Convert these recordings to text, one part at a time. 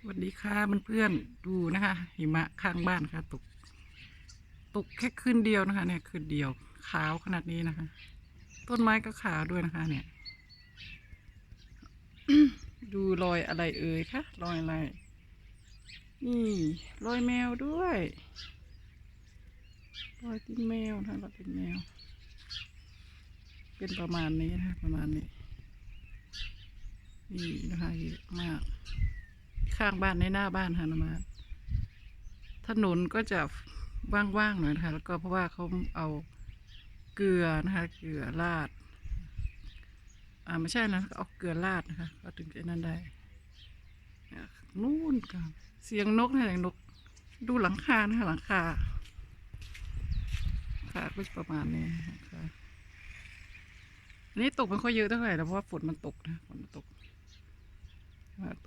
สวัสดีค่ะเพื่อนๆดูนะคะหิมะข้างบ้านค่ะ ตก ตกแค่คืนเดียวนะคะ เนี่ยคืนเดียวขาวขนาดนี้นะคะ ต้นไม้ก็ขาวด้วยนะคะ เนี่ย ดูรอยอะไรเอ่ยคะรอยอะไร นี่ รอยแมวด้วย รอยตีนแมวนะคะรอยตีนแมว เป็นประมาณนี้นะคะประมาณนี้นี่นะคะเยอะมาก ข้างบ้านในหน้าบ้านฮานุมาถนนก็จะว่างๆหน่อยนะคะแล้วก็เพราะว่าเขาเอาเกลือนะคะ เกลือราด อ่าไม่ใช่นะเอาเกลือราดนะคะก็ถึงจะนั่นได้นี่ยนู่นกเสียงนกนะเสียงนก ดูหลังคานะคะหลังคาหลังคาก็ประมาณนี้นะคะอันนี้ตกไม่ค่อยเยอะเท่าไหร่นะเพราะว่าฝนมันตกนะฝนมันตก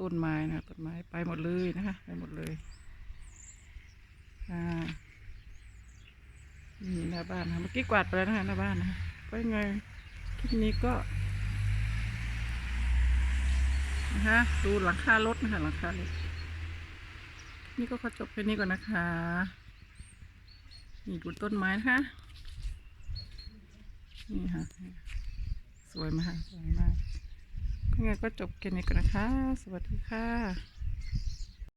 ต้นไม้นะต้นไม้ไปหมดเลยนะคะไปหมดเลยอ่านี่หน้าบ้านนะเมื่อกี้กวาดไปแล้วนะคะหน้าบ้านนะคะก็ยังไงคลิปนี้ก็นะคะดูหลังคารถนะคะหลังคารถนี่ก็ขอจบแค่นี้ก่อนนะคะ นี่ดูต้นไม้นะคะนี่ค่ะ สวยมากสวยมาก ยังไงก็จบแค่นี้ก่อนนะคะ สวัสดีค่ะ